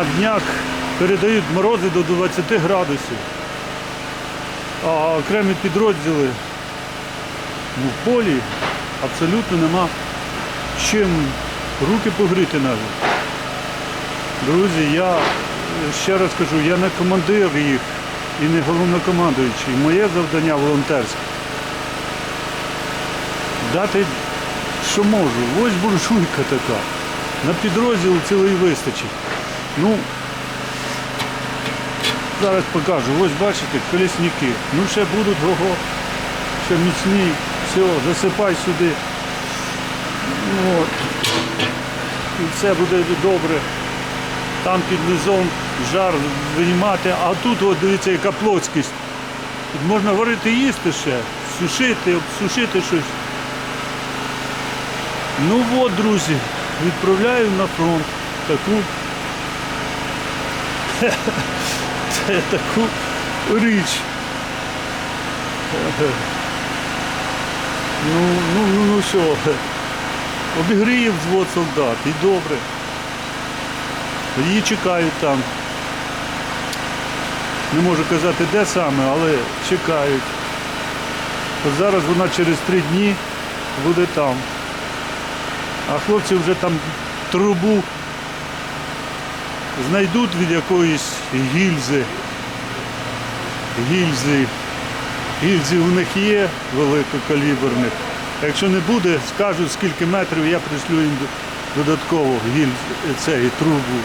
на днях передають морози до 20 градусів. А окремі підрозділи ну, в полі абсолютно нема чим руки погріти навіть. Друзі, я ще раз кажу, я не командир їх і не головнокомандуючий. Моє завдання волонтерське. Дати, що можу. Ось буржуйка така. На підрозділ цілий вистачить. Ну, зараз покажу. Ось бачите, колесники. Ну ще будуть ого, ще міцні. Все, засипай сюди. Ну, От. І все буде добре. Там під низом жар виймати, а тут от дивіться, яка плоскість. Можна варити їсти ще, сушити, обсушити щось. Ну от, друзі, відправляю на фронт таку, таку річ. Ну, ну, ну, ну що, обігріє взвод солдат і добре. Її чекають там. Не можу казати де саме, але чекають. Зараз вона через три дні буде там. А хлопці вже там трубу знайдуть від якоїсь гільзи. Гільзи. Гільзи у них є великокаліберних. Якщо не буде, скажуть скільки метрів, я пришлю їм додатково гільз, цей трубу.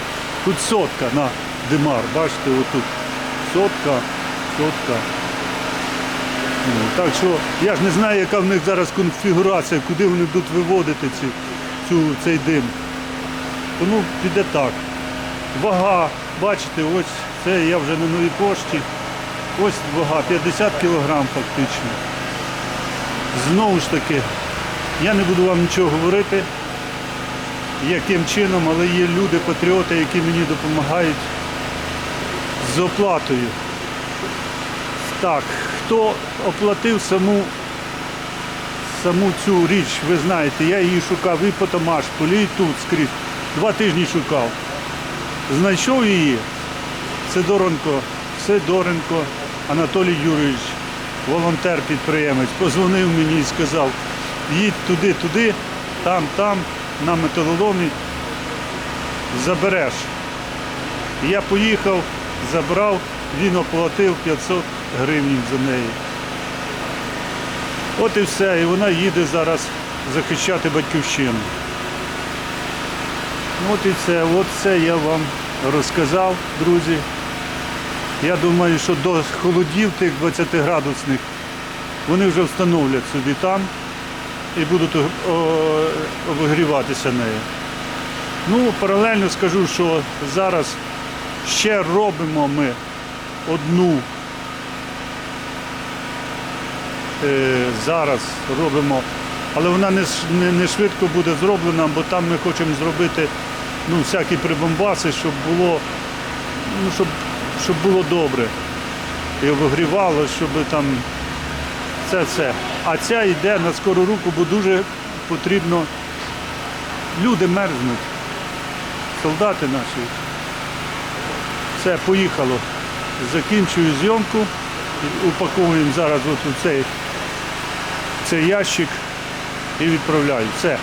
Тут сотка на димар, бачите, отут. Сотка, сотка. Ну, Так що я ж не знаю, яка в них зараз конфігурація, куди вони будуть виводити ці, цю, цей дим. Тому піде так. Вага, бачите, ось це я вже на новій пошті. Ось вага, 50 кг фактично. Знову ж таки, я не буду вам нічого говорити, яким чином, але є люди, патріоти, які мені допомагають з оплатою. Так, хто оплатив саму, саму цю річ, ви знаєте, я її шукав і по Тамашполі, і тут скрізь. Два тижні шукав. Знайшов її Сидоренко, Сидоренко Анатолій Юрійович, волонтер-підприємець, позвонив мені і сказав, їдь туди, туди, там, там, на металоломі, забереш. Я поїхав, забрав, він оплатив 500 гривень за неї. От і все, і вона їде зараз захищати батьківщину. От і все, от це я вам розказав, друзі. Я думаю, що до холодів тих 20-градусних вони вже встановлять собі там і будуть о, обігріватися нею. Ну, паралельно скажу, що зараз ще робимо ми одну. Е, зараз робимо, але вона не, не, швидко буде зроблена, бо там ми хочемо зробити ну, всякі прибамбаси, щоб було, ну, щоб, щоб було добре. І обігрівало, щоб там це все. А ця йде на скору руку, бо дуже потрібно. Люди мерзнуть, солдати наші. Все, поїхало. Закінчую зйомку. Упаковуємо зараз от цей ящик і відправляю. Все.